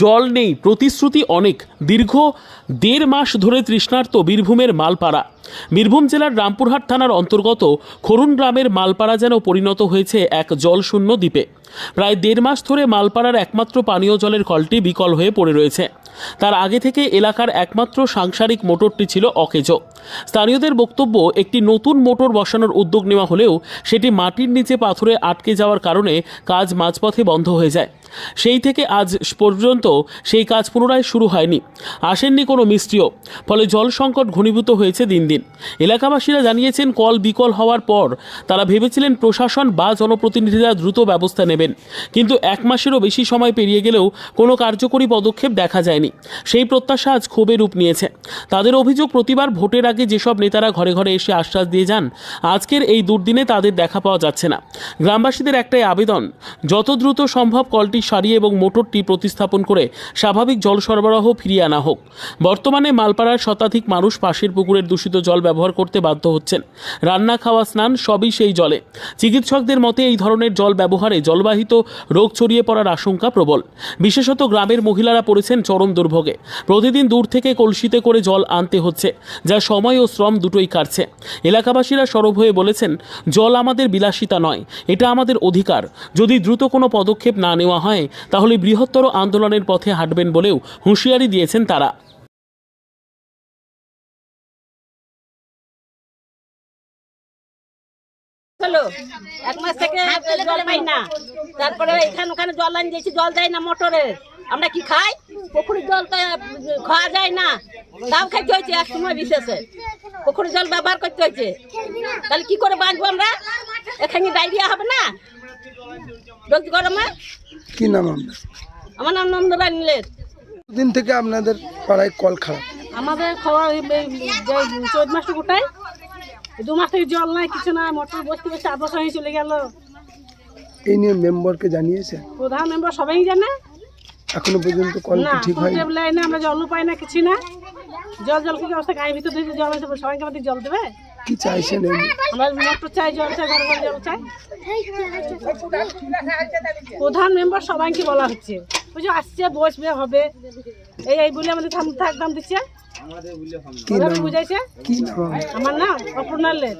জল নেই, প্রতিশ্রুতি অনেক। দীর্ঘ দেড় মাস ধরে তৃষ্ণার্ত বীরভূমের মালপাড়া। বীরভূম জেলার রামপুরহাট থানার অন্তর্গত খরুন গ্রামের মালপাড়া যেন পরিণত হয়েছে এক জলশূন্য দ্বীপে। প্রায় দেড় মাস ধরে মালপাড়ার একমাত্র পানীয় জলের কলটি বিকল হয়ে পড়ে রয়েছে। তার আগে থেকে এলাকার একমাত্র সাংসারিক মোটরটি ছিল অকেজো। স্থানীয়দের বক্তব্য, একটি নতুন মোটর বসানোর উদ্যোগ নেওয়া হলেও সেটি মাটির নিচে পাথরে আটকে যাওয়ার কারণে কাজ মাঝপথে বন্ধ হয়ে যায়। সেই থেকে আজ পর্যন্ত সেই কাজ পুনরায় শুরু হয়নি। আসেননি কোনো মিস্ত্রিও। ফলে জল সংকট ঘনীভূত হয়েছে দিন দিন। এলাকাবাসীরা জানিয়েছেন, কল বিকল হওয়ার পর তারা ভেবেছিলেন প্রশাসন বা জনপ্রতিনিধিরা দ্রুত ব্যবস্থা নেবেন। কিন্তু এক মাসেরও বেশি সময় পেরিয়ে গেলেও কোনো কার্যকরী পদক্ষেপ দেখা যায়নি। সেই প্রত্যাশা আজ ক্ষোভে রূপ নিয়েছে। তাদের অভিযোগ, প্রতিবার ভোটের আগে যেসব নেতারা ঘরে ঘরে এসে আশ্বাস দিয়ে যান, আজকের এই দুর্দিনে তাদের দেখা পাওয়া যাচ্ছে না। গ্রামবাসীদের একটাই আবেদন, যত দ্রুত সম্ভব কলটি সারিয়ে এবং মোটরটি প্রতিস্থাপন করে স্বাভাবিক জল সরবরাহ ফিরিয়ে আনা হোক। বর্তমানে মালপাড়ার শতাধিক মানুষ পাশের পুকুরের দূষিত জল ব্যবহার করতে বাধ্য হচ্ছেন। রান্না, খাওয়া, স্নান সবই সেই জলে। চিকিৎসকদের মতে এই ধরনের জল ব্যবহারে জলবাহিত রোগ ছড়িয়ে পড়ার আশঙ্কা প্রবল। বিশেষত গ্রামের মহিলারা পড়েছেন চরম দুর্ভোগে। প্রতিদিন দূর থেকে কলসিতে করে জল আনতে হচ্ছে, যা সময় ও শ্রম দুটোই কাটছে। এলাকাবাসীরা সরব হয়ে বলেছেন, জল আমাদের বিলাসিতা নয়, এটা আমাদের অধিকার। যদি দ্রুত কোনো পদক্ষেপ না নেওয়া হয় তাহলে বৃহত্তর আন্দোলনের পথে হাঁটবেন বলেও হুঁশিয়ারি দিয়েছেন তারা। এক মাস থেকে জল পাই না। তারপরে এখানে ওখানে জল আনি দিয়েছি, জল দেয় না আমরা কি খাই? পুকুরের জল খাওয়া যায় না। তাও খাইতে হয়েছে এক সময় বিশেষে। পুকুরের জল ব্যবহার করতে হয়েছে। তাহলে কি করে বাঁচবো আমরা? এখানে ডায়রিয়া হবে না? রোজ গরমে? কি নাম আপনার? আমার নাম নন্দরা নীলের। দিন থেকে আপনাদের পাড়ায় কল খারাপ। আমাদের খাওয়া চোদ্দ মাসটা গোটাই। দু মাস থেকে জল নাই কিছু নাই মোটর বসতে বসতে বছর হয়ে চলে গেল। এই নিয়ে মেম্বারকে জানিয়েছে প্রধান মেম্বার সবাই জানে। এখনও পর্যন্ত কল ঠিক টেবিল না আমরা জলও পাই না কিছু না। জল জল কি অবস্থা? গায়ে ভিতর জল সবাইকে আমাদের জল দেবে? কি চাইছেন এই নিয়ে? চাই জল চাই ঘর ঘর জল চাই। প্রধান মেম্বার সবাইকে বলা হচ্ছে। বুঝছ আসছে বসবে হবে। এই এই বলে আমাদের থাম থাকদাম দিচ্ছে। বুঝাইছে? কি নাম? আপনার? আমার নাম অপর্ণালের